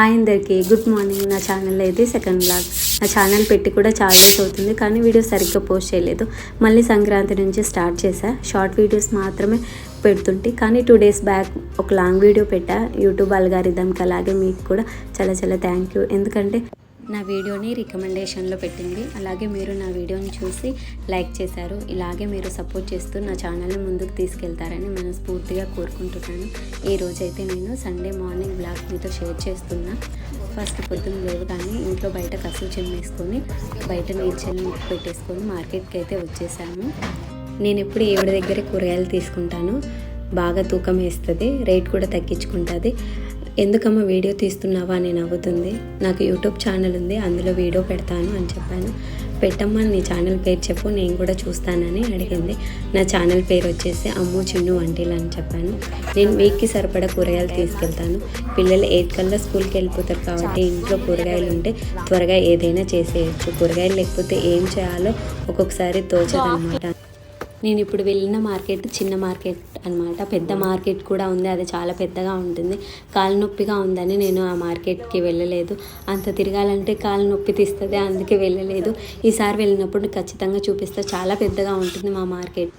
Hi అందరికీ. Good morning. నా channel అయితే సెకండ్ బ్లాగ్. నా ఛానల్ పెట్టి కూడా చాలా డేస్ అవుతుంది కానీ వీడియో సరిగ్గా పోస్ట్ చేయలేదు. మళ్ళీ సంక్రాంతి నుంచి స్టార్ట్ చేశా. షార్ట్ వీడియోస్ మాత్రమే పెడుతుంటే కానీ టూ డేస్ బ్యాక్ ఒక లాంగ్ వీడియో పెట్టా. యూట్యూబ్ అల్గారిథంకి అలాగే మీకు కూడా చాలా చాలా థ్యాంక్ యూ ఎందుకంటే నా వీడియోని రికమెండేషన్లో పెట్టింది. అలాగే మీరు నా వీడియోని చూసి లైక్ చేశారు. ఇలాగే మీరు సపోర్ట్ చేస్తూ నా ఛానల్ని ముందుకు తీసుకెళ్తారని మనస్ఫూర్తిగా కోరుకుంటున్నాను. ఈ రోజైతే నేను సండే మార్నింగ్ బ్లాగ్ మీతో షేర్ చేస్తున్నా. ఫస్ట్ పొద్దున్న లేవగానే ఇంట్లో బయట కసులు చిమ్మేసుకొని బయట నీడ్చల్ని ముక్కు పెట్టేసుకొని మార్కెట్కి అయితే వచ్చేసాము. నేను ఎప్పుడు ఏవిడ దగ్గర కూరగాయలు తీసుకుంటాను. బాగా తూకం వేస్తుంది రేట్ కూడా తగ్గించుకుంటుంది. ఎందుకమ్మా వీడియో తీస్తున్నావా అని నవ్వుతుంది. నాకు యూట్యూబ్ ఛానల్ ఉంది అందులో వీడియో పెడతాను అని చెప్పాను. పెట్టమ్మా నీ ఛానల్ పేరు చెప్పు నేను కూడా చూస్తానని అడిగింది. నా ఛానల్ పేరు వచ్చేసి అమ్ము చిన్ను వంటిల్ అని చెప్పాను. నేను వీక్కి సరిపడా కూరగాయలు తీసుకెళ్తాను. పిల్లలు ఎయిట్ కల్లా స్కూల్కి వెళ్ళిపోతారు కాబట్టి ఇంట్లో కూరగాయలు ఉంటే త్వరగా ఏదైనా చేసేయచ్చు. కూరగాయలు లేకపోతే ఏం చేయాలో ఒక్కొక్కసారి తోచదనమాట నేను ఇప్పుడు వెళ్ళిన మార్కెట్ చిన్న మార్కెట్ అన్నమాట. పెద్ద మార్కెట్ కూడా ఉంది. అది చాలా పెద్దగా ఉంటుంది. కాలు నొప్పిగా ఉందని నేను ఆ మార్కెట్కి వెళ్ళలేదు. అంత తిరగాలంటే కాలు నొప్పి తీస్తుంది. అందుకే వెళ్ళలేదు. ఈసారి వెళ్ళినప్పుడు ఖచ్చితంగా చూపిస్తే. చాలా పెద్దగా ఉంటుంది మా మార్కెట్.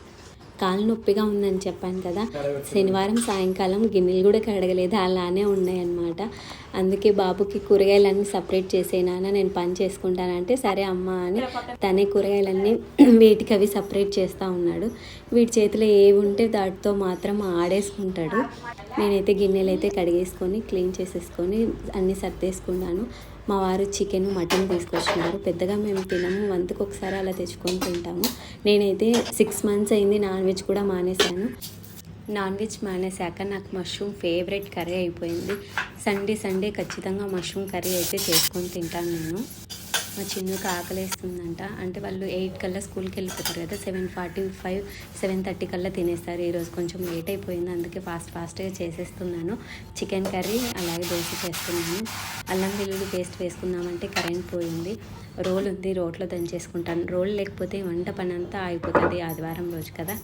కాలు నొప్పిగా ఉందని చెప్పాను కదా. శనివారం సాయంకాలం గిన్నెలు కూడా కడగలేదు. అలానే ఉన్నాయన్నమాట. అందుకే బాబుకి కూరగాయలన్నీ సపరేట్ చేసేనాన నేను పని చేసుకుంటానంటే సరే అమ్మ అని తనే కూరగాయలన్నీ వీటికి అవి సపరేట్ చేస్తూ ఉన్నాడు. వీటి చేతిలో ఏవి ఉంటే దాటితో మాత్రం ఆడేసుకుంటాడు. నేనైతే గిన్నెలు అయితే కడిగేసుకొని క్లీన్ చేసేసుకొని అన్నీ సర్దేసుకున్నాను. మా వారు చికెన్ మటన్ తీసుకొచ్చినారు. పెద్దగా మేము తినము. వంతుకు ఒకసారి అలా తెచ్చుకొని తింటాము. నేనైతే సిక్స్ మంత్స్ అయింది నాన్ వెజ్ కూడా మానేశాను. నాన్ వెజ్ మానేశాక నాకు మష్రూమ్ ఫేవరెట్ కర్రీ అయిపోయింది. సండే సండే ఖచ్చితంగా మష్రూమ్ కర్రీ అయితే చేసుకొని తింటాను నేను. మా చిన్నుకి ఆకలేస్తుందంట. అంటే వాళ్ళు ఎయిట్ కల్లా స్కూల్కి వెళ్ళిపోతారు కదా seven forty five seven thirty కల్లా తినేస్తారు. ఈరోజు కొంచెం లేట్ అయిపోయింది అందుకే ఫాస్ట్ ఫాస్ట్గా చేసేస్తున్నాను. చికెన్ కర్రీ అలాగే దోశ చేస్తున్నాను. అల్లం వెల్లుల్లి పేస్ట్ వేసుకుందామంటే కరెంట్ పోయింది. రోల్ ఉంది రోట్లో దంచేసుకుంటాను. రోల్ లేకపోతే వంట పని అంతా అయిపోతుంది ఆదివారం రోజు కదా.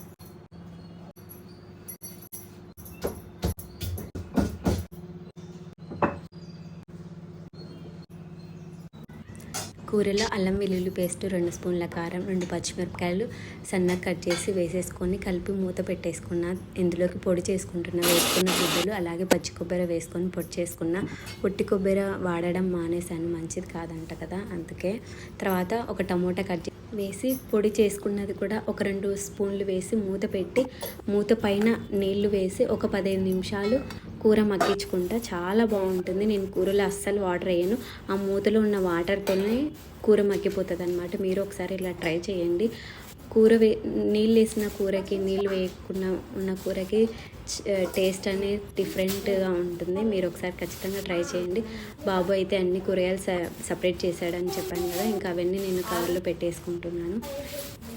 కూరలో అల్లం వెల్లుల్లి పేస్ట్ రెండు స్పూన్ల కారం రెండు పచ్చిమిరపకాయలు సన్నగా కట్ చేసి వేసేసుకొని కలిపి మూత పెట్టేసుకున్న ఇందులోకి పొడి చేసుకుంటున్న వేసుకున్న గుడ్డలు అలాగే పచ్చి కొబ్బరి వేసుకొని పొడి చేసుకున్న పొట్టి కొబ్బరి వాడడం మానేశాను. మంచిది కాదంట కదా అందుకే. తర్వాత ఒక టమోటా కట్ చే- వేసి పొడి చేసుకున్నది కూడా ఒక రెండు స్పూన్లు వేసి మూత పెట్టి మూత పైన నీళ్ళు వేసి ఒక పదిహేను నిమిషాలు కూర మగ్గించుకుంటా చాలా బాగుంటుంది. నేను కూరలో అస్సలు వాటర్ వేయను. ఆ మూతలో ఉన్న వాటర్తోనే కూర మగ్గిపోతుంది అనమాట మీరు ఒకసారి ఇలా ట్రై చేయండి. కూర వే నీళ్ళు వేసిన కూరకి నీళ్ళు వేయకుండా ఉన్న కూరకి టేస్ట్ అనేది డిఫరెంట్గా ఉంటుంది. మీరు ఒకసారి ఖచ్చితంగా ట్రై చేయండి. బాబు అయితే అన్ని కూరగాయలు స- సపరేట్ చేశాడని చెప్పాను కదా. ఇంకా అవన్నీ నేను కవర్లో పెట్టేసుకుంటున్నాను.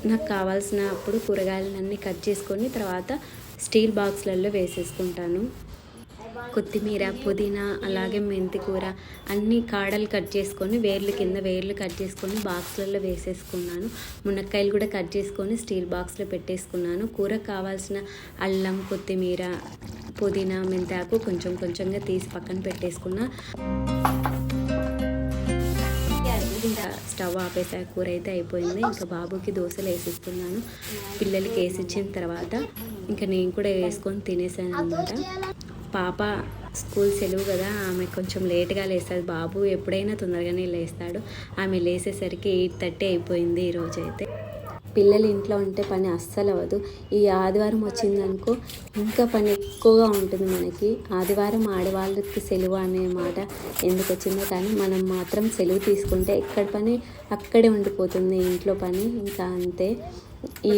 నాకు కావాల్సినప్పుడు కూరగాయలన్నీ కట్ చేసుకొని తర్వాత స్టీల్ బాక్స్లలో వేసేసుకుంటాను. కొత్తిమీర పుదీనా అలాగే మెంతి కూర అన్ని కాడలు కట్ చేసుకొని వేర్లు కింద వేర్లు కట్ చేసుకొని బాక్స్లలో వేసేసుకున్నాను. మునక్కాయలు కూడా కట్ చేసుకొని స్టీల్ బాక్స్లో పెట్టేసుకున్నాను. కూర కావాల్సిన అల్లం కొత్తిమీర పుదీనా మెంతాకు కొంచెం కొంచెంగా తీసి పక్కన పెట్టేసుకున్నా. ఇంకా స్టవ్ ఆపేసా కూర అయితే అయిపోయింది. ఇంకా బాబుకి దోశలు వేసిస్తున్నాను. పిల్లలకి వేసి ఇచ్చిన తర్వాత ఇంకా నేను కూడా వేసుకొని తినేసాను అనమాట పాప స్కూల్ సెలవు కదా ఆమె కొంచెం లేట్గా లేస్తుంది. బాబు ఎప్పుడైనా తొందరగానే లేస్తాడు. ఆమె లేసేసరికి ఎయిట్ థర్టీ అయిపోయింది ఈరోజు అయితే పిల్లలు ఇంట్లో ఉంటే పని అస్సలు అవ్వదు. ఈ ఆదివారం వచ్చిందనుకో ఇంకా పని ఎక్కువగా ఉంటుంది మనకి. ఆదివారం ఆడవాళ్ళకి సెలవు అనే మాట ఎందుకు వచ్చిందో కానీ మనం మాత్రం సెలవు తీసుకుంటే ఎక్కడ పని అక్కడే ఉండిపోతుంది ఇంట్లో పని. ఇంకా అంతే. ఈ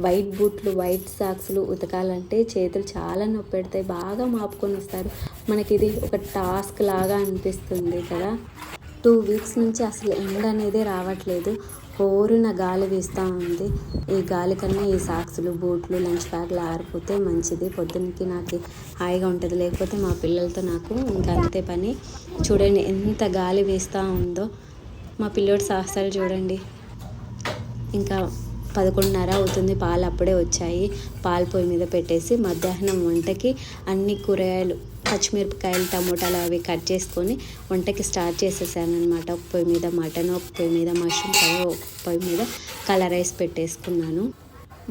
వైట్ బూట్లు వైట్ సాక్స్లు ఉతకాలంటే చేతులు చాలా నొప్పి పెడతాయి బాగా మాపుకొని వస్తారు. మనకి ఇది ఒక టాస్క్ లాగా అనిపిస్తుంది కదా. టూ వీక్స్ నుంచి అసలు ఎండ అనేది రావట్లేదు. పోరున గాలి వీస్తూ ఉంది. ఈ గాలి కన్నా ఈ సాక్స్లు బూట్లు లంచ్ బ్యాగ్లు ఆరిపోతే మంచిది. పొద్దునకి నాకు హాయిగా ఉంటుంది. లేకపోతే మా పిల్లలతో నాకు ఇంకా అంతే పని. చూడండి ఎంత గాలి వీస్తూ ఉందో. మా పిల్లోడి సాహసాలు చూడండి. ఇంకా పదకొండున్నర అవుతుంది. పాలు అప్పుడే వచ్చాయి. పాలు పొయ్యి మీద పెట్టేసి మధ్యాహ్నం వంటకి అన్ని కూరగాయలు పచ్చిమిరపకాయలు టమోటాలు అవి కట్ చేసుకొని వంటకి స్టార్ట్ చేసేసాను అనమాట ఒక పొయ్యి మీద మటన్ ఒక పొయ్యి మీద మష్రూమ్ కర్రీ ఒక పొయ్యి మీద కలర్ రైస్ పెట్టేసుకున్నాను.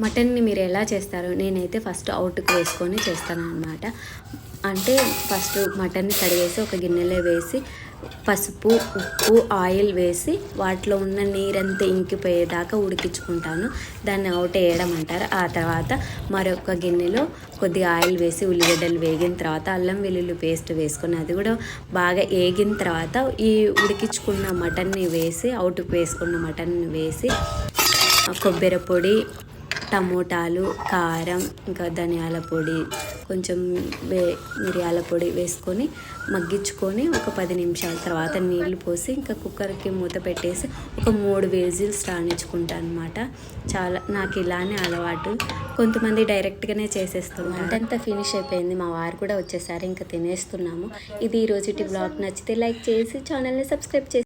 మటన్ని మీరు ఎలా చేస్తారు నేనైతే ఫస్ట్ అవుట్కి వేసుకొని చేస్తాను అనమాట అంటే ఫస్ట్ మటన్ని కడిగేసి ఒక గిన్నెలో వేసి పసుపు ఉప్పు ఆయిల్ వేసి వాటిలో ఉన్న నీరంతా ఇంకిపోయేదాకా ఉడికించుకుంటాను. దాన్ని అవుట్ వేయడం అంటారు. ఆ తర్వాత మరొక గిన్నెలో కొద్దిగా ఆయిల్ వేసి ఉల్లిగడ్డలు వేగిన తర్వాత అల్లం వెల్లుల్లి పేస్ట్ వేసుకొని అది కూడా బాగా వేగిన తర్వాత ఈ ఉడికించుకున్న మటన్ని వేసి అవుట్ వేసుకున్న మటన్ని వేసి కొబ్బరి పొడి టమోటాలు కారం ఇంకా ధనియాల పొడి కొంచెం వే మిరియాల పొడి వేసుకొని మగ్గించుకొని ఒక పది నిమిషాల తర్వాత నీళ్ళు పోసి ఇంకా కుక్కర్కి మూత పెట్టేసి ఒక మూడు వేజిల్స్ రాణించుకుంటాను అనమాట చాలా నాకు ఇలానే అలవాటు. కొంతమంది డైరెక్ట్గానే చేసేస్తారు అంతంతా ఫినిష్ అయిపోయింది. మా వారు కూడా వచ్చేసారి. ఇంకా తినేస్తున్నాము. ఇది ఈ రోజుటి బ్లాగ్. నచ్చితే లైక్ చేసి ఛానల్ని సబ్స్క్రైబ్ చేసి